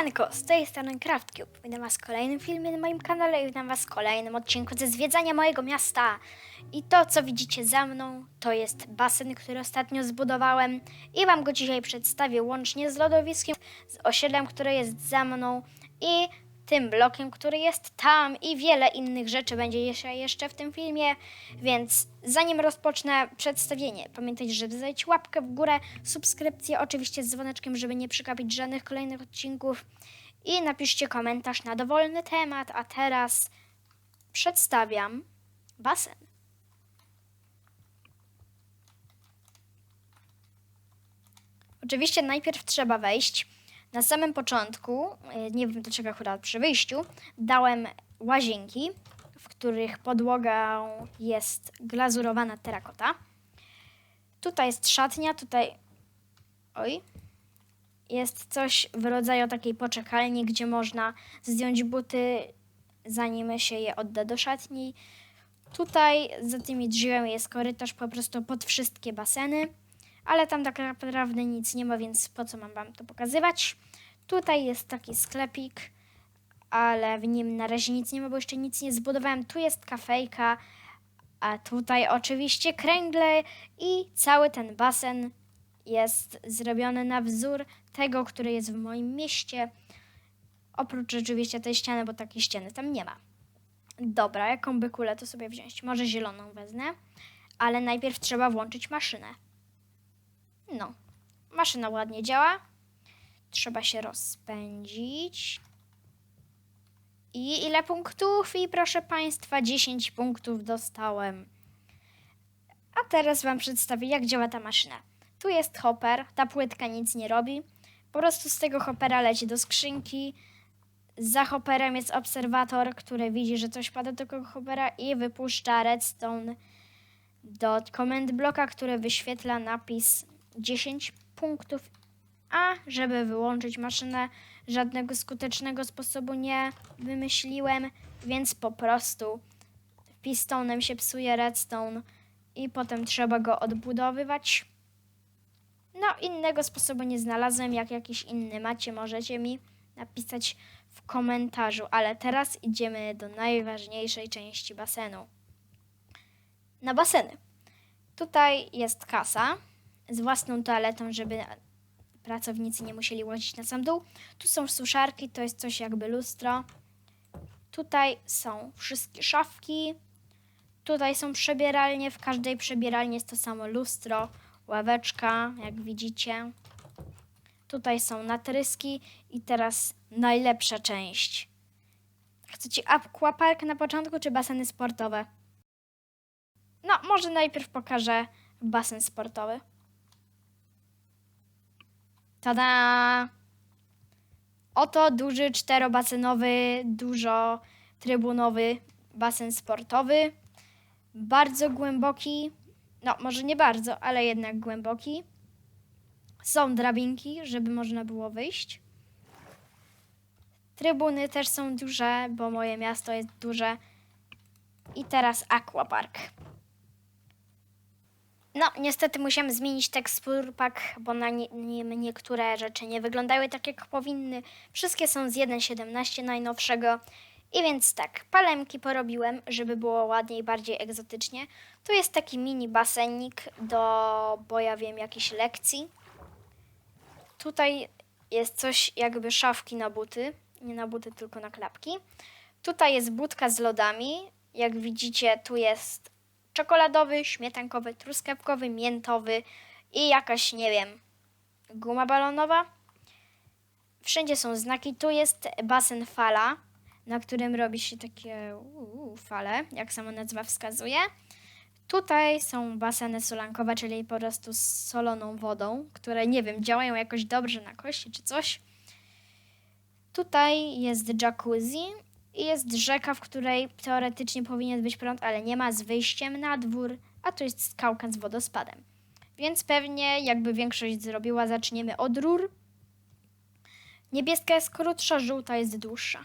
Siemanko, z tej strony CraftCube. Witam was w kolejnym filmie na moim kanale i witam was w kolejnym odcinku ze zwiedzania mojego miasta. I to, co widzicie za mną, to jest basen, który ostatnio zbudowałem i wam go dzisiaj przedstawię łącznie z lodowiskiem, z osiedlem, które jest za mną i tym blokiem, który jest tam i wiele innych rzeczy będzie jeszcze, jeszcze w tym filmie, więc zanim rozpocznę przedstawienie, pamiętajcie, żeby dać łapkę w górę, subskrypcję oczywiście z dzwoneczkiem, żeby nie przegapić żadnych kolejnych odcinków i napiszcie komentarz na dowolny temat, a teraz przedstawiam basen. Oczywiście najpierw trzeba wejść. Na samym początku, y, nie wiem dlaczego akurat przy wyjściu, dałem łazienki, w których podłoga jest glazurowana terakota. Tutaj jest szatnia, tutaj. Oj. Jest coś w rodzaju takiej poczekalni, gdzie można zdjąć buty, zanim się je odda do szatni. Tutaj za tymi drzwiami jest korytarz po prostu pod wszystkie baseny, ale tam tak naprawdę nic nie ma, więc po co mam wam to pokazywać? Tutaj jest taki sklepik, ale w nim na razie nic nie ma, bo jeszcze nic nie zbudowałem. Tu jest kafejka, a tutaj oczywiście kręgle i cały ten basen jest zrobiony na wzór tego, który jest w moim mieście. Oprócz oczywiście tej ściany, bo takiej ściany tam nie ma. Dobra, jaką by kulę to sobie wziąć? Może zieloną wezmę, ale najpierw trzeba włączyć maszynę. No, maszyna ładnie działa. Trzeba się rozpędzić. I ile punktów? I proszę Państwa, 10 punktów dostałem. A teraz Wam przedstawię, jak działa ta maszyna. Tu jest hopper, ta płytka nic nie robi. Po prostu z tego hoppera leci do skrzynki. Za hopperem jest obserwator, który widzi, że coś pada do tego hoppera i wypuszcza redstone do command bloka, który wyświetla napis 10 punktów. A żeby wyłączyć maszynę, żadnego skutecznego sposobu nie wymyśliłem, więc po prostu pistonem się psuje redstone i potem trzeba go odbudowywać. No, innego sposobu nie znalazłem. Jak jakiś inny macie, możecie mi napisać w komentarzu. Ale teraz idziemy do najważniejszej części basenu. Na baseny. Tutaj jest kasa z własną toaletą, żeby pracownicy nie musieli łazić na sam dół. Tu są suszarki, to jest coś jakby lustro. Tutaj są wszystkie szafki. Tutaj są przebieralnie. W każdej przebieralni jest to samo lustro, ławeczka, jak widzicie. Tutaj są natryski i teraz najlepsza część. Chcecie aquapark na początku czy baseny sportowe? No, może najpierw pokażę basen sportowy. Tada! Oto duży czterobasenowy, dużo trybunowy basen sportowy. Bardzo głęboki. No, może nie bardzo, ale jednak głęboki. Są drabinki, żeby można było wyjść. Trybuny też są duże, bo moje miasto jest duże. I teraz aquapark. No, niestety musiałem zmienić tekstur pack, bo na nie, nim niektóre rzeczy nie wyglądały tak, jak powinny. Wszystkie są z 1.17 najnowszego. I więc tak, palemki porobiłem, żeby było ładniej, bardziej egzotycznie. Tu jest taki mini basenik do, bo ja wiem, jakiejś lekcji. Tutaj jest coś jakby szafki na buty. Nie na buty, tylko na klapki. Tutaj jest budka z lodami. Jak widzicie, tu jest czekoladowy, śmietankowy, truskawkowy, miętowy i jakaś, nie wiem, guma balonowa. Wszędzie są znaki. Tu jest basen fala, na którym robi się takie uu, fale, jak sama nazwa wskazuje. Tutaj są baseny solankowe, czyli po prostu z soloną wodą, które nie wiem, działają jakoś dobrze na kości czy coś. Tutaj jest jacuzzi i jest rzeka, w której teoretycznie powinien być prąd, ale nie ma z wyjściem na dwór, a tu jest skałka z wodospadem. Więc pewnie, jakby większość zrobiła, zaczniemy od rur. Niebieska jest krótsza, żółta jest dłuższa.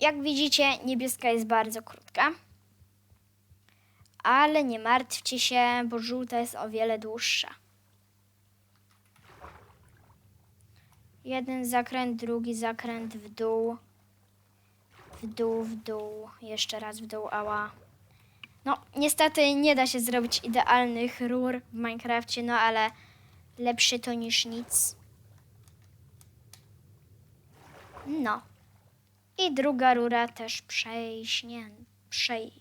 Jak widzicie, niebieska jest bardzo krótka, Ale nie martwcie się, bo żółta jest o wiele dłuższa. Jeden zakręt, drugi zakręt w dół. W dół, w dół. Jeszcze raz w dół, ała. No, niestety nie da się zrobić idealnych rur w Minecrafcie, no ale lepsze to niż nic. No. I druga rura też przejśnie, przej.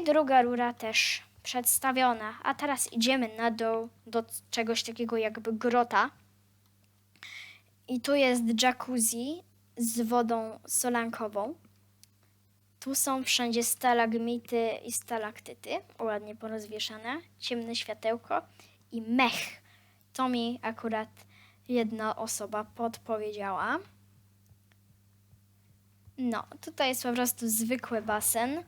I druga rura też przedstawiona. A teraz idziemy na dół do czegoś takiego jakby grota. I tu jest jacuzzi z wodą solankową. Tu są wszędzie stalagmity i stalaktyty, ładnie porozwieszane, ciemne światełko i mech. To mi akurat jedna osoba podpowiedziała. No, tutaj jest po prostu zwykły basen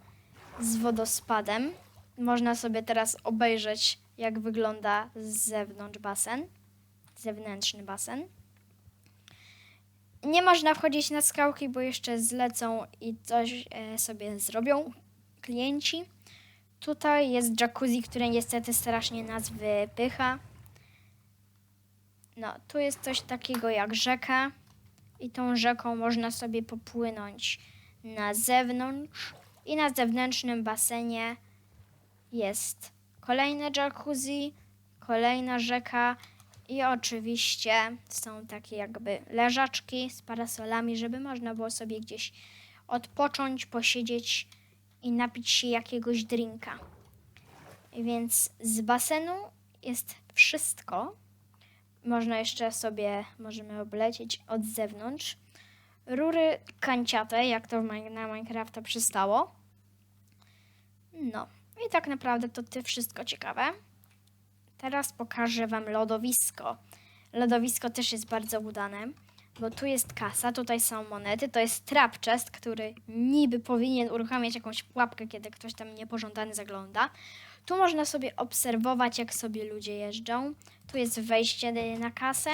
z wodospadem. Można sobie teraz obejrzeć, jak wygląda z zewnątrz basen, zewnętrzny basen. Nie można wchodzić na skałki, bo jeszcze zlecą i coś e, sobie zrobią klienci. Tutaj jest jacuzzi, które niestety strasznie nas wypycha. No, tu jest coś takiego jak rzeka i tą rzeką można sobie popłynąć na zewnątrz i na zewnętrznym basenie jest kolejne jacuzzi, kolejna rzeka i oczywiście są takie jakby leżaczki z parasolami, żeby można było sobie gdzieś odpocząć, posiedzieć i napić się jakiegoś drinka. Więc z basenu jest wszystko. Można jeszcze sobie, możemy oblecieć od zewnątrz. Rury kanciate, jak to na Minecrafta przystało. No i tak naprawdę to ty wszystko ciekawe. Teraz pokażę Wam lodowisko. Lodowisko też jest bardzo udane, bo tu jest kasa, tutaj są monety, to jest trap chest, który niby powinien uruchamiać jakąś pułapkę, kiedy ktoś tam niepożądany zagląda. Tu można sobie obserwować, jak sobie ludzie jeżdżą. Tu jest wejście na kasę.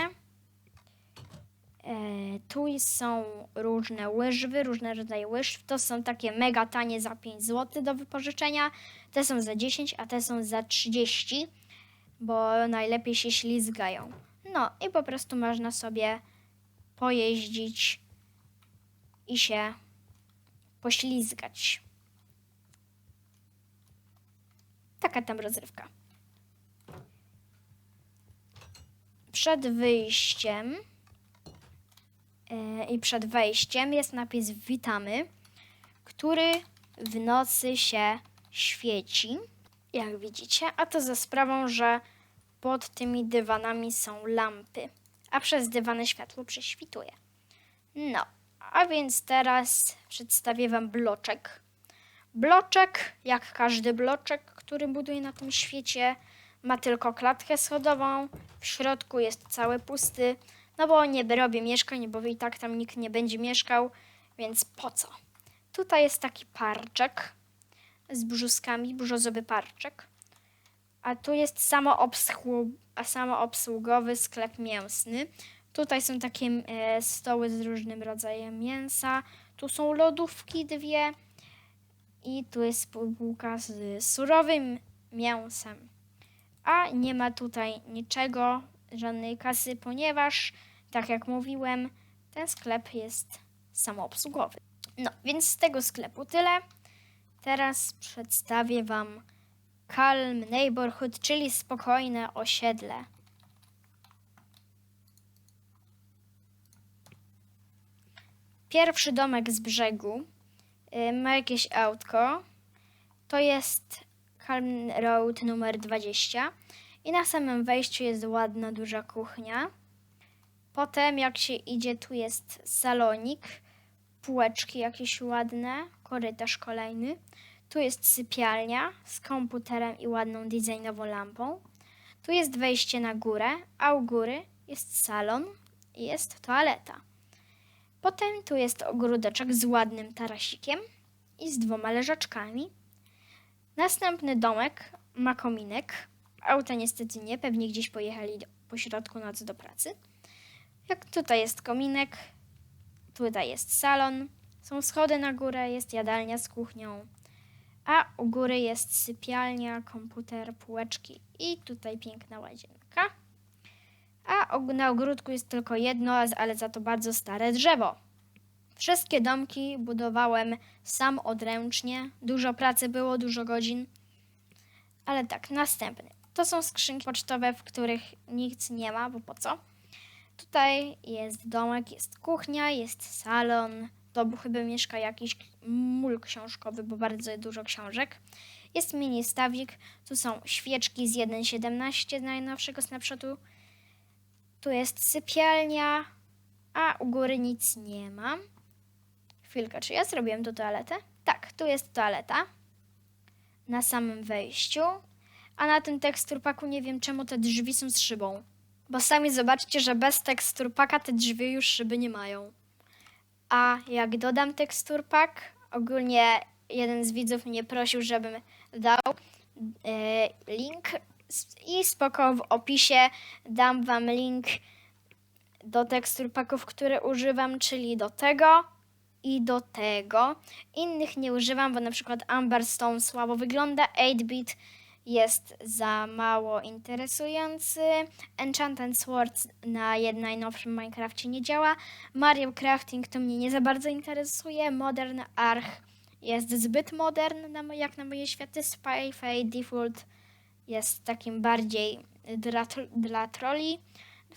Tu są różne łyżwy, różne rodzaje łyżw. To są takie mega tanie za 5 zł do wypożyczenia. Te są za 10, a te są za 30 bo najlepiej się ślizgają. No i po prostu można sobie pojeździć i się poślizgać. Taka tam rozrywka. Przed wyjściem i przed wejściem jest napis Witamy, który w nocy się świeci jak widzicie, a to za sprawą, że pod tymi dywanami są lampy, a przez dywany światło prześwituje. No, a więc teraz przedstawię Wam bloczek. Bloczek, jak każdy bloczek, który buduje na tym świecie, ma tylko klatkę schodową, w środku jest cały pusty, no bo nie robię mieszkań, bo i tak tam nikt nie będzie mieszkał, więc po co? Tutaj jest taki parczek, z brzuskami, brzozowy parczek. A tu jest samoobsługowy sklep mięsny. Tutaj są takie e, stoły z różnym rodzajem mięsa. Tu są lodówki dwie. I tu jest półka z surowym mięsem. A nie ma tutaj niczego, żadnej kasy, ponieważ, tak jak mówiłem, ten sklep jest samoobsługowy. No, więc z tego sklepu tyle. Teraz przedstawię Wam Calm Neighborhood, czyli spokojne osiedle. Pierwszy domek z brzegu y, ma jakieś autko. To jest Calm Road numer 20. I na samym wejściu jest ładna, duża kuchnia. Potem, jak się idzie, tu jest salonik, półeczki jakieś ładne, korytarz kolejny. Tu jest sypialnia z komputerem i ładną designową lampą. Tu jest wejście na górę, a u góry jest salon i jest toaleta. Potem tu jest ogródeczek z ładnym tarasikiem i z dwoma leżaczkami. Następny domek ma kominek. Auta niestety nie, pewnie gdzieś pojechali po środku nocy do pracy. Jak tutaj jest kominek, tutaj jest salon, Są schody na górę, jest jadalnia z kuchnią, a u góry jest sypialnia, komputer, półeczki i tutaj piękna łazienka. A na ogródku jest tylko jedno, ale za to bardzo stare drzewo. Wszystkie domki budowałem sam odręcznie. Dużo pracy było, dużo godzin. Ale tak, następny. To są skrzynki pocztowe, w których nic nie ma, bo po co? Tutaj jest domek, jest kuchnia, jest salon. To chyba mieszka jakiś mól książkowy, bo bardzo dużo książek. Jest mini stawik. Tu są świeczki z 1.17 z najnowszego snapshotu. Tu jest sypialnia, a u góry nic nie ma. Chwilkę, czy ja zrobiłem tu toaletę? Tak, tu jest toaleta. Na samym wejściu. A na tym teksturpaku nie wiem czemu te drzwi są z szybą. Bo sami zobaczcie, że bez teksturpaka te drzwi już szyby nie mają. A jak dodam teksturpak, ogólnie jeden z widzów mnie prosił, żebym dał e, link i spoko w opisie dam wam link do teksturpaków, które używam, czyli do tego i do tego. Innych nie używam, bo na przykład Amber Stone słabo wygląda, 8-bit jest za mało interesujący, Enchanted Swords na najnowszym Minecrafcie nie działa, Mario Crafting to mnie nie za bardzo interesuje, Modern Arch jest zbyt modern na, jak na moje światy, Spy Fade Default jest takim bardziej dla, dla trolli.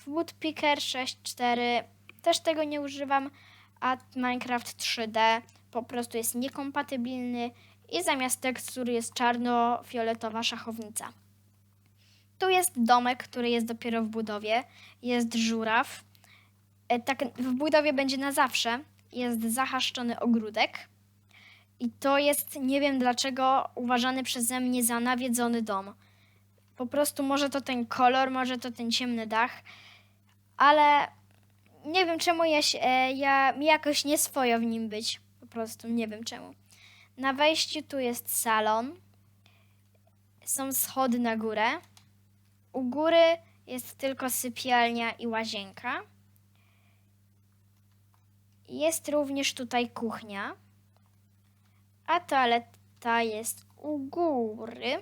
Woodpecker 6.4 też tego nie używam, a Minecraft 3D po prostu jest niekompatybilny i zamiast tekstur jest czarno-fioletowa szachownica. Tu jest domek, który jest dopiero w budowie, jest żuraw. E, Tak w budowie będzie na zawsze. Jest zahaszczony ogródek. I to jest, nie wiem dlaczego, uważany przeze mnie za nawiedzony dom. Po prostu może to ten kolor, może to ten ciemny dach, ale nie wiem czemu ja, się, e, ja mi jakoś nie swojo w nim być. Po prostu nie wiem czemu. Na wejściu tu jest salon. Są schody na górę. U góry jest tylko sypialnia i łazienka. Jest również tutaj kuchnia. A toaleta jest u góry.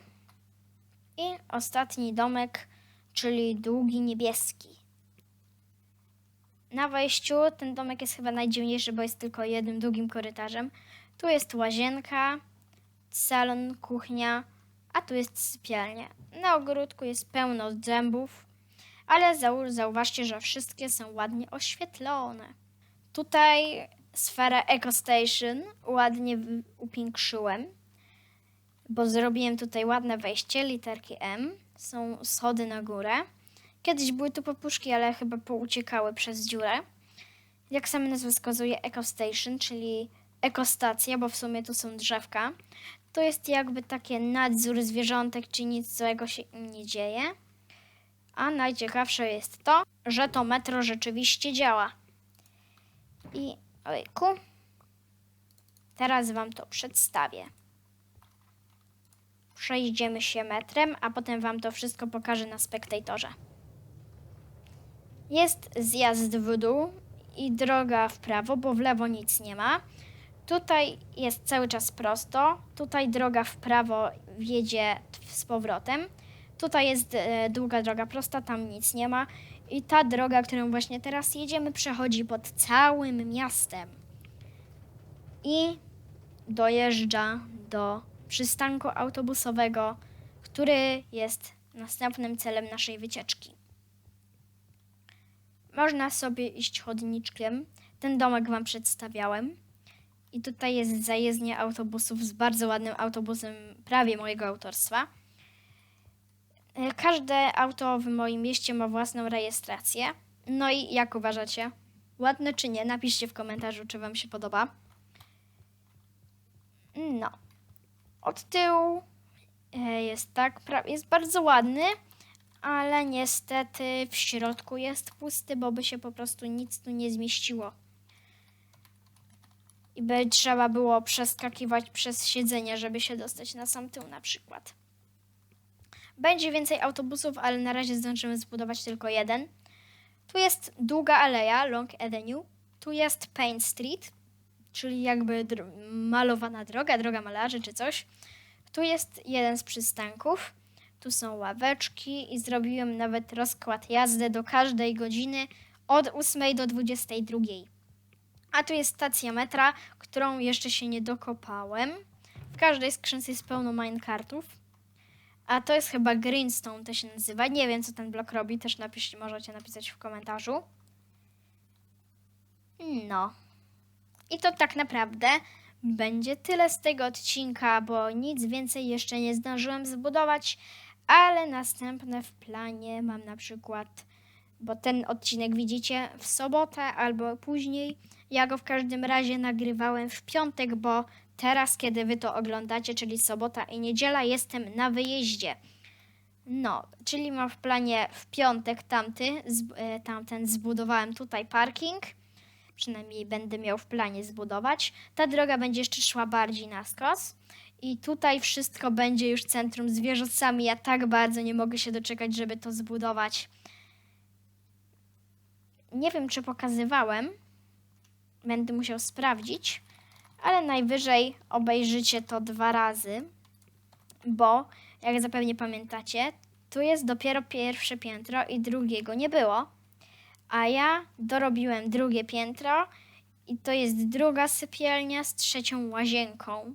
I ostatni domek, czyli długi niebieski. Na wejściu ten domek jest chyba najdziwniejszy, bo jest tylko jednym długim korytarzem. Tu jest łazienka, salon, kuchnia, a tu jest sypialnia. Na ogródku jest pełno dębów, ale zau- zauważcie, że wszystkie są ładnie oświetlone. Tutaj sferę Eco Station ładnie upiększyłem, bo zrobiłem tutaj ładne wejście, literki M. Są schody na górę. Kiedyś były tu popuszki, ale chyba pouciekały przez dziurę. Jak sama nazwa wskazuje, Eco Station, czyli ekostacja, bo w sumie tu są drzewka. To jest jakby takie nadzór zwierzątek, czy nic złego się nie dzieje. A najciekawsze jest to, że to metro rzeczywiście działa. I ojku, teraz wam to przedstawię. Przejdziemy się metrem, a potem wam to wszystko pokażę na spektatorze. Jest zjazd w dół i droga w prawo, bo w lewo nic nie ma. Tutaj jest cały czas prosto. Tutaj droga w prawo wiedzie z powrotem. Tutaj jest e, długa droga prosta, tam nic nie ma. I ta droga, którą właśnie teraz jedziemy, przechodzi pod całym miastem. I dojeżdża do przystanku autobusowego, który jest następnym celem naszej wycieczki. Można sobie iść chodniczkiem. Ten domek Wam przedstawiałem. I tutaj jest zajezdnia autobusów z bardzo ładnym autobusem, prawie mojego autorstwa. E, Każde auto w moim mieście ma własną rejestrację. No i jak uważacie? Ładne czy nie? Napiszcie w komentarzu, czy Wam się podoba. No. Od tyłu e, jest tak, jest bardzo ładny, ale niestety w środku jest pusty, bo by się po prostu nic tu nie zmieściło. I by trzeba było przeskakiwać przez siedzenie, żeby się dostać na sam tył na przykład. Będzie więcej autobusów, ale na razie zdążymy zbudować tylko jeden. Tu jest długa aleja, Long Avenue. Tu jest Pain Street. czyli jakby malowana droga, droga malarzy czy coś. Tu jest jeden z przystanków. Tu są ławeczki i zrobiłem nawet rozkład jazdy do każdej godziny od 8 do 22. A tu jest stacja metra, którą jeszcze się nie dokopałem. W każdej skrzynce jest pełno minecartów. A to jest chyba Greenstone, to się nazywa. Nie wiem, co ten blok robi, też napiszcie, możecie napisać w komentarzu. No. I to tak naprawdę będzie tyle z tego odcinka, bo nic więcej jeszcze nie zdążyłem zbudować, ale następne w planie mam na przykład, bo ten odcinek widzicie w sobotę albo później. Ja go w każdym razie nagrywałem w piątek, bo teraz, kiedy wy to oglądacie, czyli sobota i niedziela, jestem na wyjeździe. No, czyli mam w planie w piątek tamty, z, e, tamten zbudowałem tutaj parking. Przynajmniej będę miał w planie zbudować. Ta droga będzie jeszcze szła bardziej na skos. I tutaj wszystko będzie już centrum z wieżowcami. Ja tak bardzo nie mogę się doczekać, żeby to zbudować. Nie wiem, czy pokazywałem. Będę musiał sprawdzić. Ale najwyżej obejrzycie to dwa razy. Bo, jak zapewne pamiętacie, tu jest dopiero pierwsze piętro i drugiego nie było. A ja dorobiłem drugie piętro i to jest druga sypialnia z trzecią łazienką.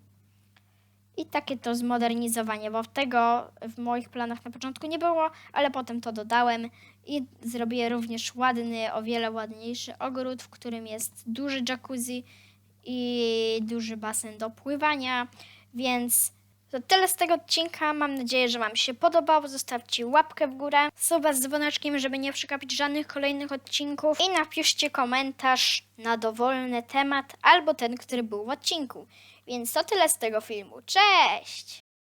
I takie to zmodernizowanie, bo tego w moich planach na początku nie było, ale potem to dodałem i zrobię również ładny, o wiele ładniejszy ogród, w którym jest duży jacuzzi i duży basen do pływania, więc to tyle z tego odcinka. Mam nadzieję, że Wam się podobało. Zostawcie łapkę w górę, suba z dzwoneczkiem, żeby nie przegapić żadnych kolejnych odcinków i napiszcie komentarz na dowolny temat albo ten, który był w odcinku. Więc to tyle z tego filmu. Cześć!